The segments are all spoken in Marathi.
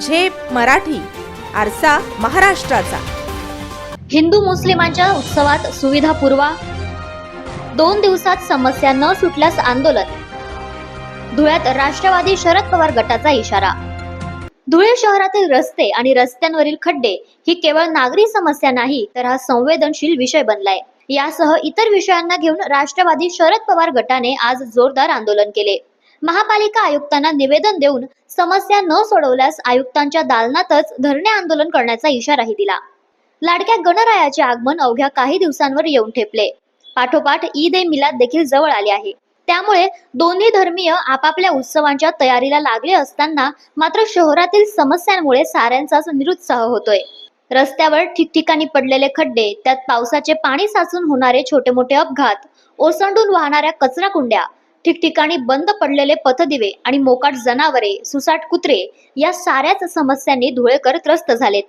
झेप मराठी आरसा महाराष्ट्राचा. हिंदू मुस्लिमांच्या उत्सवात सुविधा पुरवा. दोन दिवसात समस्या न सुटल्यास आंदोलन. धुळ्यात राष्ट्रवादी शरद पवार गटाचा इशारा. धुळे शहरातील रस्ते आणि रस्त्यांवरील खड्डे ही केवळ नागरी समस्या नाही तर हा संवेदनशील विषय बनलाय. यासह इतर विषयांना घेऊन राष्ट्रवादी शरद पवार गटाने आज जोरदार आंदोलन केले. महापालिका आयुक्तांना निवेदन देऊन समस्या न सोडवल्यास आयुक्तांच्या दालनातच धरणे आंदोलन करण्याचा इशाराही दिला. लाडक्या गणरायाचे आगमन अवघ्या काही दिवसांवर येऊन ठेपले. पाठोपाठ ईद ए मिलाद देखील जवळ आले आहे. त्यामुळे दोन्ही धर्मीय आपापल्या उत्सवांच्या तयारीला लागले असताना मात्र शहरातील समस्यांमुळे साऱ्यांचाच निरुत्साह होतोय. रस्त्यावर ठिकठिकाणी पडलेले खड्डे त्यात पावसाचे पाणी साचून होणारे छोटे मोठे अपघात ओसंडून वाहणाऱ्या कचरा कुंड्या ठिकठिकाणी बंद पडलेले पथदिवे आणि मोकाट जनावरे सुसाट कुत्रे या साऱ्याच समस्यांनी धुळेकर त्रस्त झालेत.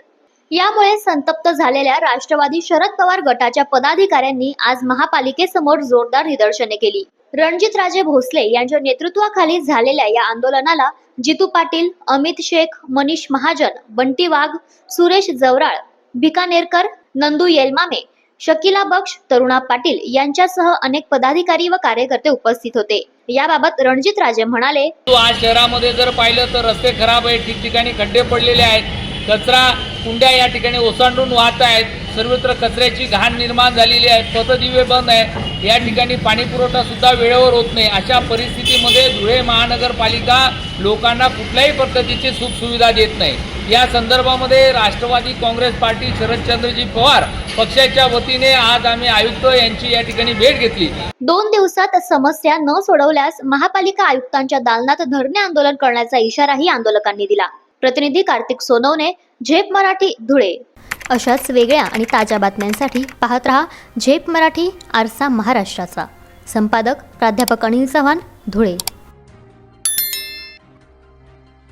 यामुळे संतप्त झालेल्या राष्ट्रवादी शरद पवार गटाच्या पदाधिकाऱ्यांनी आज महापालिकेसमोर जोरदार निदर्शने केली. रणजितराजे भोसले यांच्या नेतृत्वाखाली झालेल्या या आंदोलनाला जितू पाटील अमित शेख मनीष महाजन बंटी वाघ सुरेश जवराळ भिकानेरकर नंदू येलमामे शकिला बक्ष तरुणा पाटील यांच्यासह अनेक पदाधिकारी व कार्यकर्ते उपस्थित होते. याबाबत रणजितराजे म्हणाले आज शहरामध्ये जर पाहिलं तर रस्ते खराब आहेत ठिकठिकाणी खड्डे पडलेले आहेत कचरा कुंड्या या ठिकाणी ओसांडून वाहत आहेत सर्वत्र कचऱ्याची घाण निर्माण झालेली आहे पथदिवे बंद आहे या ठिकाणी पाणी पुरवठा सुद्धा वेळेवर होत नाही. अशा परिस्थितीमध्ये धुळे महानगरपालिका लोकांना कुठल्याही पद्धतीची सुखसुविधा देत नाही. या संदर्भामध्ये राष्ट्रवादी काँग्रेस पार्टी शरदचंद्रजी पवार पक्षाच्या वतीने आज आम्ही आयुक्त यांची या ठिकाणी भेट घेतली. दोन दिवसात समस्या न सोडवल्यास महापालिका आयुक्तांच्या दालनात धरणे आंदोलन करण्याचा इशाराही आंदोलकांनी दिला. प्रतिनिधी कार्तिक सोनवणे झेप मराठी धुळे. अशाच वेगळ्या आणि ताज्या बातम्यांसाठी पाहत रहा झेप मराठी आरसा महाराष्ट्राचा. संपादक प्राध्यापक अनिल चव्हाण धुळे.